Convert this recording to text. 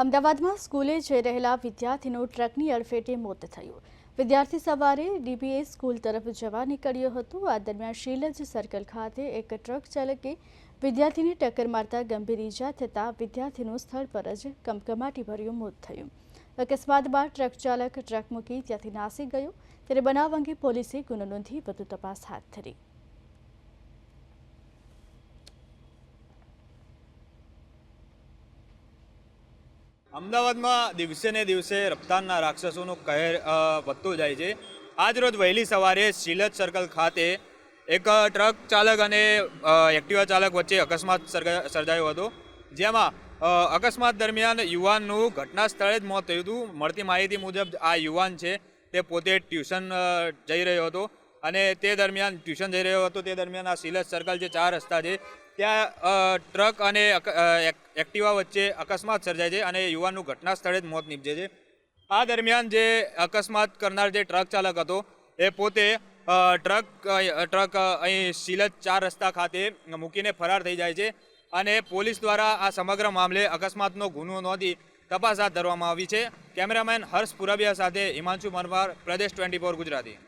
અમદાવાદમાં સ્કૂલે જઈ રહેલા વિદ્યાર્થીનું ટ્રકની અડફેટે મોત થયું. વિદ્યાર્થી સવારે ડીબીએ સ્કૂલ તરફ જવા નીકળ્યો હતો. આ દરમિયાન શીલજ સર્કલ ખાતે એક ટ્રક ચાલકે વિદ્યાર્થીને ટક્કર મારતા ગંભીર ઈજા થતાં વિદ્યાર્થીનું સ્થળ પર જ કમકમાટીભર્યું મોત થયું. અકસ્માત બાદ ટ્રક ચાલક ટ્રક મૂકી ત્યાંથી નાસી ગયો. ત્યારે બનાવ અંગે પોલીસે ગુનો નોંધી વધુ તપાસ હાથ ધરી. અમદાવાદમાં દિવસે ને દિવસે રફતારના રાક્ષસોનું કહેર વધતો જાય છે. આજરોજ વહેલી સવારે શીલત સર્કલ ખાતે એક ટ્રક ચાલક અને એક્ટિવા ચાલક વચ્ચે અકસ્માત સર્જાયો હતો. જેમાં અકસ્માત દરમિયાન યુવાનનું ઘટના સ્થળે જ મોત થયું હતું. મળતી માહિતી મુજબ આ યુવાન છે તે પોતે ટ્યુશન જઈ રહ્યો હતો. અને તે દરમિયાન ટ્યુશન જઈ રહ્યો હતો. તે દરમિયાન આ સિલસ સર્કલ જે ચાર રસ્તા છે, ત્યાં ટ્રક અને એક્ટિવા વચ્ચે અકસ્માત સર્જાય છે અને યુવાનનું ઘટના સ્થળે જ મોત નીપજે છે. આ દરમિયાન જે અકસ્માત કરનાર જે ટ્રક ચાલક હતો, એ પોતે ટ્રક ટ્રક અહીં શીલજ ચાર રસ્તા ખાતે મૂકીને ફરાર થઈ જાય છે અને પોલીસ દ્વારા આ સમગ્ર મામલે અકસ્માતનો ગુનો નોંધી તપાસ હાથ ધરવામાં આવી છે. કેમેરામેન હર્ષ પુરાબિયા સાથે હિમાંશુ મરવાર પ્રદેશ ટ્વેન્ટી ગુજરાતી.